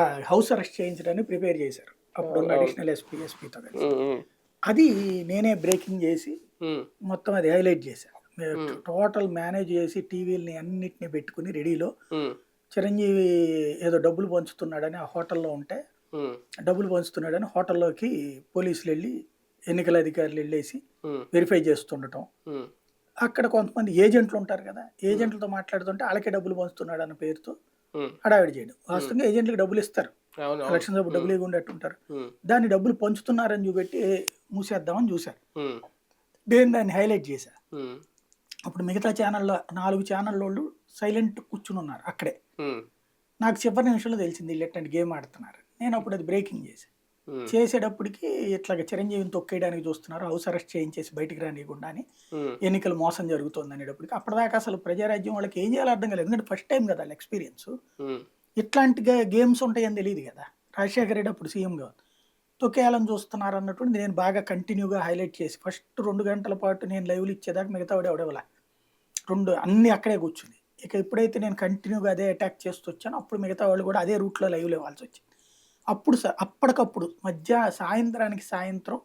House arrest చేయించడానికి prepare చేశారు. అప్పుడు. అడిషనల్ ఎస్పీ ఎస్పీతో కలిసి. అది నేనే బ్రేకింగ్ చేసి మొత్తం అది హైలైట్ చేశాను టోటల్ మేనేజ్ చేసి టీవీలని అన్నిటిని పెట్టుకుని రెడీలో చిరంజీవి ఏదో డబ్బులు పంచుతున్నాడని ఆ హోటల్లో ఉంటే డబ్బులు పంచుతున్నాడని హోటల్లోకి పోలీసులు వెళ్ళి ఎన్నికల అధికారులు వెళ్ళేసి వెరిఫై చేస్తుండటం. అక్కడ కొంతమంది ఏజెంట్లు ఉంటారు కదా ఏజెంట్లతో మాట్లాడుతుంటే వాళ్ళకే డబ్బులు పంచుతున్నాడు అన్న పేరుతో. హడావిడి చేయడం. వాస్తవంగా ఏజెంట్లకు డబ్బులు ఇస్తారు. ఎలక్షన్ అప్పుడు డబ్బులు ఇవ్వకుండా ఉంటారు దాన్ని డబ్బులు పంచుతున్నారని చూపెట్టి మూసేద్దామని చూశారు. నేను దాన్ని హైలైట్ చేశా. అప్పుడు మిగతా ఛానల్లో నాలుగు ఛానల్ వాళ్ళు సైలెంట్ కూర్చుని ఉన్నారు అక్కడే. నాకు చివరి నిమిషంలో తెలిసింది వీళ్ళు గేమ్ ఆడుతున్నారు. నేను అప్పుడు అది బ్రేకింగ్ చేశాను చేసేటప్పటికి ఇట్లాగ చిరంజీవిని తొక్కేయడానికి చూస్తున్నారు. హౌస్ అరెస్ట్ చేయించేసి బయటికి రానియకుండా అని ఎన్నికలు మోసం జరుగుతుంది అనేటప్పటికి. అప్పటిదాకా అసలు ప్రజారాజ్యం వాళ్ళకి ఏం చేయాలో అర్థం కాలేదు. ఎందుకంటే ఫస్ట్ టైం కదా వాళ్ళ ఎక్స్పీరియన్స్ ఇట్లాంటి గేమ్స్ ఉంటాయని తెలియదు కదా. రాజశేఖర రెడ్డి అప్పుడు సీఎంగా తొక్కేయాలని చూస్తున్నారు అన్నటువంటి నేను బాగా కంటిన్యూగా హైలైట్ చేసి ఫస్ట్ రెండు గంటల పాటు నేను లైవ్లు ఇచ్చేదాకా మిగతా వాడు రెండు అన్నీ అక్కడే కూర్చుంది. ఇక ఎప్పుడైతే నేను కంటిన్యూగా అదే అటాక్ చేస్తూ వచ్చానో అప్పుడు మిగతా వాళ్ళు కూడా అదే రూట్లో లైవ్లో ఇవ్వాల్సి వచ్చింది. అప్పుడు స- అప్పటికప్పుడు మధ్య సాయంత్రానికి సాయంత్రం